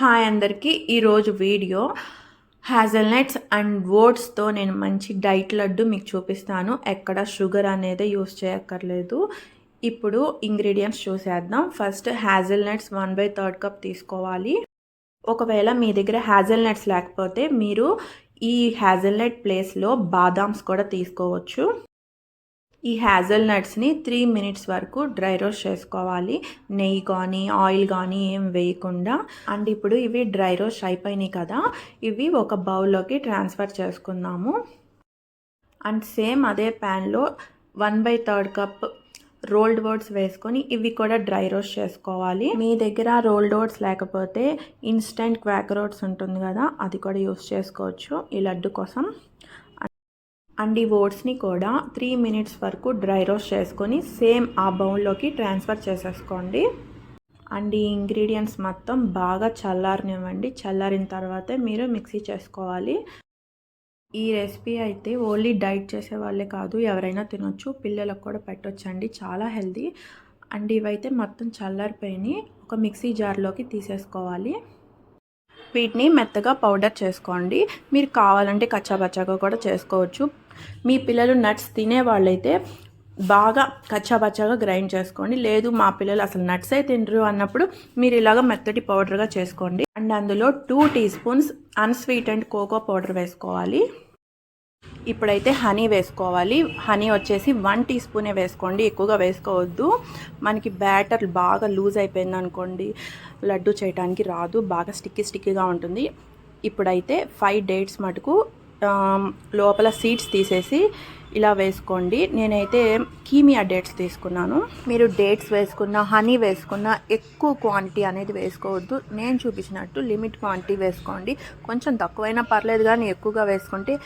Hi అందరికీ. ఈరోజు video హ్యాజల్నట్స్ and ఓట్స్తో నేను మంచి డైట్ లడ్డు మీకు చూపిస్తాను. ఎక్కడ షుగర్ అనేది యూస్ చేయక్కర్లేదు. ఇప్పుడు ఇంగ్రీడియంట్స్ చూసేద్దాం. First hazelnuts one by third cup తీసుకోవాలి. ఒకవేళ మీ దగ్గర హ్యాజల్నట్స్ లేకపోతే మీరు ఈ హ్యాజల్నట్ ప్లేస్లో బాదామ్స్ కూడా తీసుకోవచ్చు. ఈ హ్యాజల్ నట్స్ని త్రీ మినిట్స్ వరకు డ్రై రోస్ట్ చేసుకోవాలి. నెయ్యి కానీ ఆయిల్ కానీ ఏం వేయకుండా. అండ్ ఇప్పుడు ఇవి డ్రై రోస్ట్ అయిపోయినాయి కదా ఇవి ఒక బౌల్లోకి ట్రాన్స్ఫర్ చేసుకుందాము. అండ్ సేమ్ అదే ప్యాన్లో one by third cup rolled oats వేసుకొని ఇవి కూడా డ్రై రోస్ట్ చేసుకోవాలి. మీ దగ్గర రోల్డ్ ఓట్స్ లేకపోతే ఇన్స్టెంట్ క్వాకర్ ఓట్స్ ఉంటుంది కదా అది కూడా యూస్ చేసుకోవచ్చు. ఈ లడ్డు కోసం. అండ్ ఈ ఓట్స్ని కూడా త్రీ మినిట్స్ వరకు డ్రై రోస్ట్ చేసుకొని సేమ్ ఆ బౌల్లోకి ట్రాన్స్ఫర్ చేసేసుకోండి. అండ్ ఈ ఇంగ్రీడియంట్స్ మొత్తం బాగా చల్లారనివ్వండి. చల్లారిన తర్వాతే మీరు మిక్సీ చేసుకోవాలి. ఈ రెసిపీ అయితే ఓన్లీ డైట్ చేసే వాళ్ళే కాదు ఎవరైనా తినొచ్చు పిల్లలకు కూడా పెట్టొచ్చండి. చాలా హెల్తీ. అండ్ ఇవైతే మొత్తం చల్లారిపోయి ఒక మిక్సీ జార్లోకి తీసేసుకోవాలి. వీటిని మెత్తగా పౌడర్ చేసుకోండి. మీరు కావాలంటే కచ్చాబచ్చాగా కూడా చేసుకోవచ్చు. మీ పిల్లలు నట్స్ తినే వాళ్ళైతే బాగా కచ్చాబచ్చాగా గ్రైండ్ చేసుకోండి. లేదు మా పిల్లలు అసలు నట్స్ అయితే తినరు అన్నప్పుడు మీరు ఇలాగ మెత్తటి పౌడర్గా చేసుకోండి. అండ్ అందులో two teaspoons unsweet and cocoa powder వేసుకోవాలి. ఇప్పుడైతే హనీ వేసుకోవాలి. హనీ వచ్చేసి వన్ టీ స్పూనే వేసుకోండి. ఎక్కువగా వేసుకోవద్దు. మనకి బ్యాటర్ బాగా లూజ్ అయిపోయింది అనుకోండి లడ్డు చేయడానికి రాదు. బాగా స్టిక్కీ స్టిక్కీగా ఉంటుంది. ఇప్పుడైతే ఫైవ్ డేట్స్ మటుకు లోపల సీడ్స్ తీసేసి ఇలా వేసుకోండి. నేనైతే కీమియా డేట్స్ తీసుకున్నాను. మీరు డేట్స్ వేసుకున్న హనీ వేసుకున్న ఎక్కువ క్వాంటిటీ అనేది వేసుకోవద్దు. నేను చూపించినట్టు లిమిట్ క్వాంటిటీ వేసుకోండి. కొంచెం తక్కువైనా పర్లేదు కానీ ఎక్కువగా వేసుకుంటే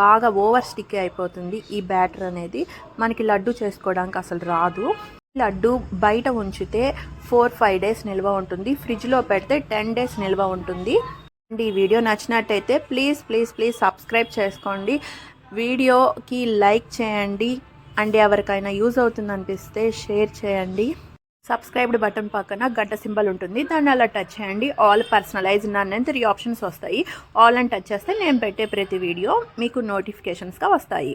బాగా ఓవర్ స్టిక్ అయిపోతుంది ఈ బ్యాటర్ అనేది. మనకి లడ్డు చేసుకోవడానికి అసలు రాదు. లడ్డు బయట ఉంచితే ఫోర్ ఫైవ్ డేస్ నిల్వ ఉంటుంది. ఫ్రిడ్జ్లో పెడితే టెన్ డేస్ నిల్వ ఉంటుంది. ఈ వీడియో నచ్చినట్టయితే ప్లీజ్ ప్లీజ్ ప్లీజ్ సబ్స్క్రైబ్ చేసుకోండి. వీడియోకి లైక్ చేయండి. అండ్ ఎవరికైనా యూజ్ అవుతుంది అనిపిస్తే షేర్ చేయండి. సబ్స్క్రైబ్డ్ బటన్ పక్కన గంట సింబల్ ఉంటుంది. దాన్ని అలా టచ్ చేయండి. ఆల్ పర్సనలైజ్ నన్ను త్రీ ఆప్షన్స్ వస్తాయి. ఆల్ అని టచ్ చేస్తే నేను పెట్టే ప్రతి వీడియో మీకు నోటిఫికేషన్స్గా వస్తాయి.